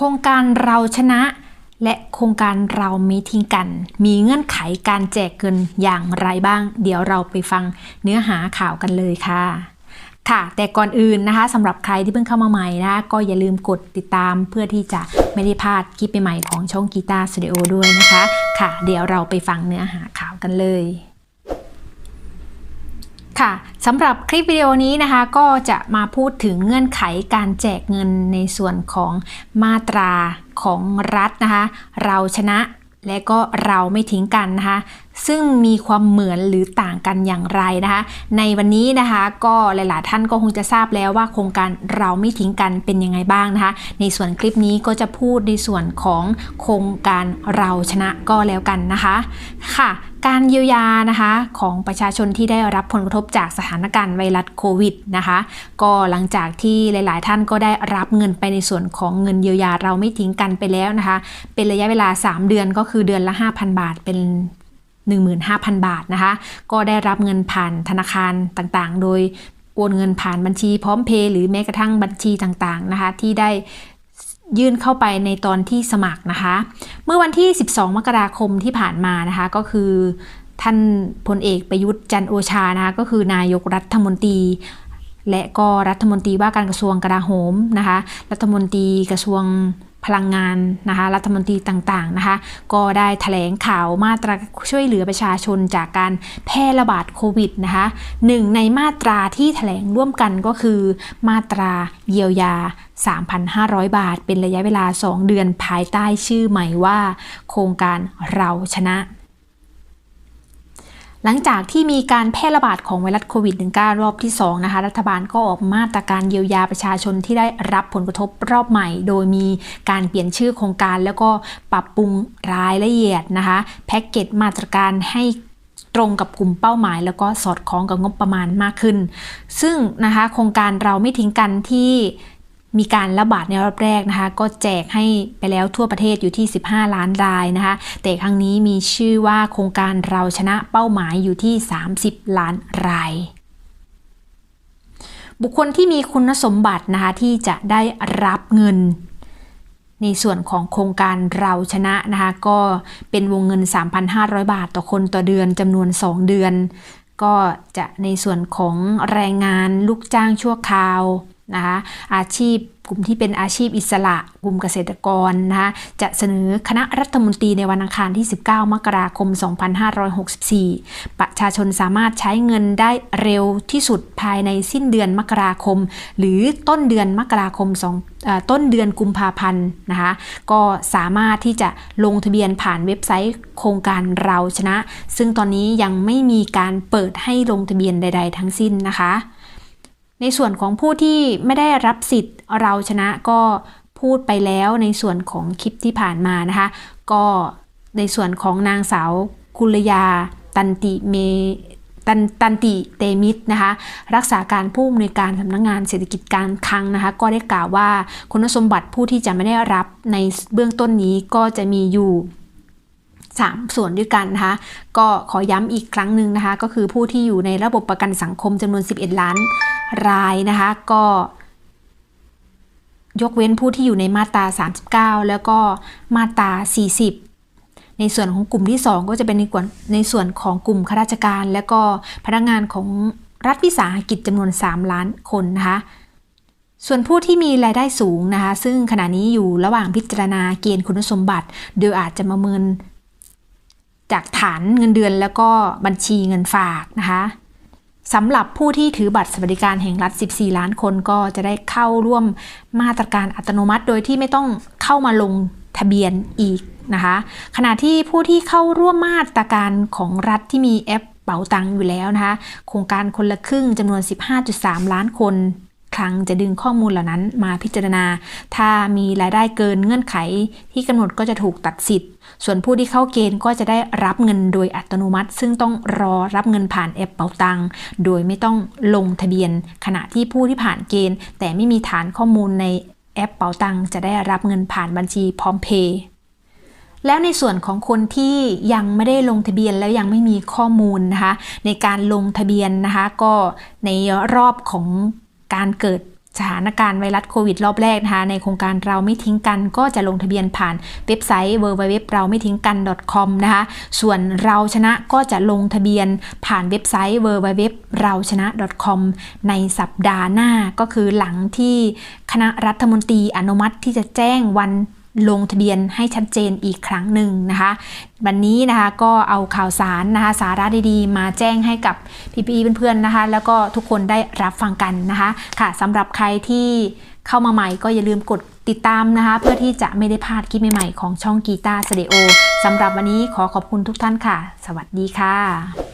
ครงการเราชนะ และโครงการเราไม่ทิ้งกัน มีเงื่อนไขการแจกเงินอย่างไรบ้าง เดี๋ยวเราไปฟังเนื้อหาข่าวกันเลยค่ะค่ะแต่ก่อนอื่นนะคะสำหรับใครที่เพิ่งเข้ามาใหม่นะก็อย่าลืมกดติดตามเพื่อที่จะไม่ได้พลาดคลิปใหม่ของช่องกีตาร์สตูดิโอด้วยนะคะ ค่ะ เดี๋ยวเราไปฟังเนื้อหาข่าวกันเลย ค่ะสำหรับคลิปวิดีโอนี้นะคะก็จะมาพูดถึงเงื่อนไขการแจกเงินในส่วนของมาตราของรัฐนะคะ เราชนะและก็เราไม่ทิ้งกันนะคะ ซึ่งมีความเหมือนหรือต่างกันอย่างไรนะคะ ในวันนี้นะคะก็หลายๆท่านก็คงจะทราบแล้วว่าโครงการเราไม่ทิ้งกันเป็นยังไงบ้างนะคะ ในส่วนคลิปนี้ก็จะพูดในส่วนของโครงการเราชนะก็แล้วกันนะคะค่ะการเยียวยานะคะของประชาชนที่ได้รับผลกระทบจากสถานการณ์ไวรัสโควิดนะคะก็หลังจากที่หลาย ๆ ท่านก็ได้รับเงินไปในส่วนของเงินเยียวยาเราไม่ทิ้งกันไปแล้วนะคะ เป็นระยะเวลา 3 เดือนก็คือเดือนละ 5,000 บาทเป็น 15,000 บาทนะคะ ก็ได้รับเงินผ่านธนาคารต่างๆ โดยโอนเงินผ่านบัญชีพร้อมเพย์หรือแม้กระทั่งบัญชีต่างๆนะคะ ที่ได้ยื่นเข้าไปในตอนที่สมัครนะคะ เมื่อวันที่ 12 มกราคมที่ผ่านมานะคะก็คือท่านพลเอกประยุทธ์จันโอชานะคะก็คือนายกรัฐมนตรี และก็รัฐมนตรีว่าการกระทรวงกลาโหมนะคะ รัฐมนตรีกระทรวง พลังงานนะคะรัฐมนตรีต่างๆนะคะ ก็ได้ถแถลงข่าวมาตราช่วยเหลือประชาชนจากการแพร่ระบาดโควิดนะคะหนึ่งในมาตราที่ถแถลงร่วมกันก็คือ มาตราเยียวยา 3,500 บาท เป็นระยะเวลา 2 เดือนภายใต้ชื่อใหม่ว่า โครงการเราชนะ หลังจากที่มีการแพร่ระบาดของไวรัสโควิด -19 รอบที่ 2 นะคะ รัฐบาลก็ออกมาตรการเยียวยาประชาชนที่ได้รับผลกระทบรอบใหม่ โดยมีการเปลี่ยนชื่อโครงการ แล้วก็ปรับปรุงรายละเอียดนะคะ แพ็กเกจมาตรการให้ตรงกับกลุ่มเป้าหมาย แล้วก็สอดคล้องกับงบประมาณมากขึ้น ซึ่งนะคะโครงการเราไม่ทิ้งกันที่ มีการระบาดในรอบแรกนะคะ ก็แจกให้ไปแล้วทั่วประเทศอยู่ที่ 15 ล้านรายนะคะ แต่ครั้งนี้มีชื่อว่าโครงการเราชนะเป้าหมายอยู่ที่ 30 ล้านรายบุคคลที่มีคุณสมบัตินะคะที่จะได้รับเงิน ในส่วนของโครงการเราชนะนะคะก็เป็นวงเงิน 3,500 บาทต่อคนต่อเดือนจำนวน 2 เดือน ก็จะในส่วนของแรงงานลูกจ้างชั่วคราว นะคะอาชีพกลุ่มที่เป็นอาชีพอิสระ กลุ่มเกษตรกรนะคะจะเสนอคณะรัฐมนตรีในวันอังคารที่ 19 มกราคม 2564 ประชาชนสามารถใช้เงินได้เร็วที่สุดภายในสิ้นเดือนมกราคม หรือต้นเดือนมกราคม2ต้นเดือนกุมภาพันธ์นะคะก็สามารถที่จะลงทะเบียนผ่านเว็บไซต์โครงการเราชนะ ซึ่งตอนนี้ยังไม่มีการเปิดให้ลงทะเบียนใด ๆ ทั้งสิ้นนะคะ ในส่วนของผู้ที่ไม่ได้รับสิทธิ์เราชนะก็พูดไปแล้วในส่วนของคลิปที่ผ่านมานะคะ ก็ในส่วนของนางสาวกุลยาตันติเมตันตันติเตมิตรนะคะรักษาการผู้อำนวยการสำนักงงานเศรษฐกิจการคลังนะคะก็ได้กล่าวว่าคุณสมบัติผู้ที่จะไม่ได้รับในเบื้องต้นนี้ก็จะมีอยู่ 3 ส่วนด้วยกันนะคะก็ขอย้ำอีกครั้งหนึ่งนะคะก็คือผู้ที่อยู่ในระบบประกันสังคมจำนวน 11 ล้าน รายนะคะ ก็ ยกเว้นผู้ที่อยู่ในมาตรา 39 แล้วก็มาตรา 40 ในส่วนของกลุ่มที่ 2 ก็จะเป็นในในส่วนของกลุ่มข้าราชการ และก็พนักงานของรัฐวิสาหกิจจำนวน 3 ล้านคนนะคะส่วนผู้ที่มีรายได้สูงนะคะ ซึ่งขณะนี้อยู่ระหว่างพิจารณาเกณฑ์คุณสมบัติ โดยอาจจะมาเมินจากฐานเงินเดือนแล้วก็บัญชีเงินฝากนะคะ สำหรับผู้ที่ถือบัตรสวัสดิการแห่งรัฐ 14 ล้านคนก็จะได้เข้าร่วมมาตรการอัตโนมัติ โดยที่ไม่ต้องเข้ามาลงทะเบียนอีกนะคะ ขณะที่ผู้ที่เข้าร่วมมาตรการของรัฐที่มีแอปเป๋าตังอยู่แล้วนะคะ โครงการคนละครึ่งจำนวน 15.3 ล้านคน ครั้งจะดึงข้อมูลเหล่านั้นมาพิจารณา ถ้ามีรายได้เกินเงื่อนไขที่กำหนดก็จะถูกตัดสิทธิ์ ส่วนผู้ที่เข้าเกณฑ์ก็จะได้รับเงินโดยอัตโนมัติ ซึ่งต้องรอรับเงินผ่านแอปเป๋าตังค์โดยไม่ต้องลงทะเบียน ขณะที่ผู้ที่ผ่านเกณฑ์ แต่ไม่มีฐานข้อมูลในแอปเป๋าตังค์จะได้รับเงินผ่านบัญชีพร้อมเพย์แล้วในส่วนของคนที่ยังไม่ได้ลงทะเบียนแล้วยังไม่มีข้อมูลนะคะในการลงทะเบียนนะคะก็ในรอบของ การเกิดสถานการณ์ไวรัสโควิดรอบแรกนะคะในโครงการเราไม่ทิ้งกันก็จะลงทะเบียนผ่านเว็บไซต์ www เราไม่ทิ้งกัน .com นะคะส่วนเราชนะก็จะลงทะเบียนผ่านเว็บไซต์ www เราชนะ .com ในสัปดาห์หน้าก็คือหลังที่คณะรัฐมนตรีอนุมัติที่จะแจ้งวัน ลงทะเบียนให้ชัดเจนอีกครั้งหนึ่งนะคะ วันนี้นะคะก็เอาข่าวสารนะคะสาระดีๆ มาแจ้งให้กับพี่ๆเพื่อนๆนะคะ แล้วก็ทุกคนได้รับฟังกันนะคะ ค่ะสำหรับใครที่เข้ามาใหม่ก็อย่าลืมกดติดตามนะคะ เพื่อที่จะไม่ได้พลาดคลิปใหม่ๆของช่องกีตาร์สเตโอสำหรับวันนี้ขอขอบคุณทุกท่านค่ะ สวัสดีค่ะ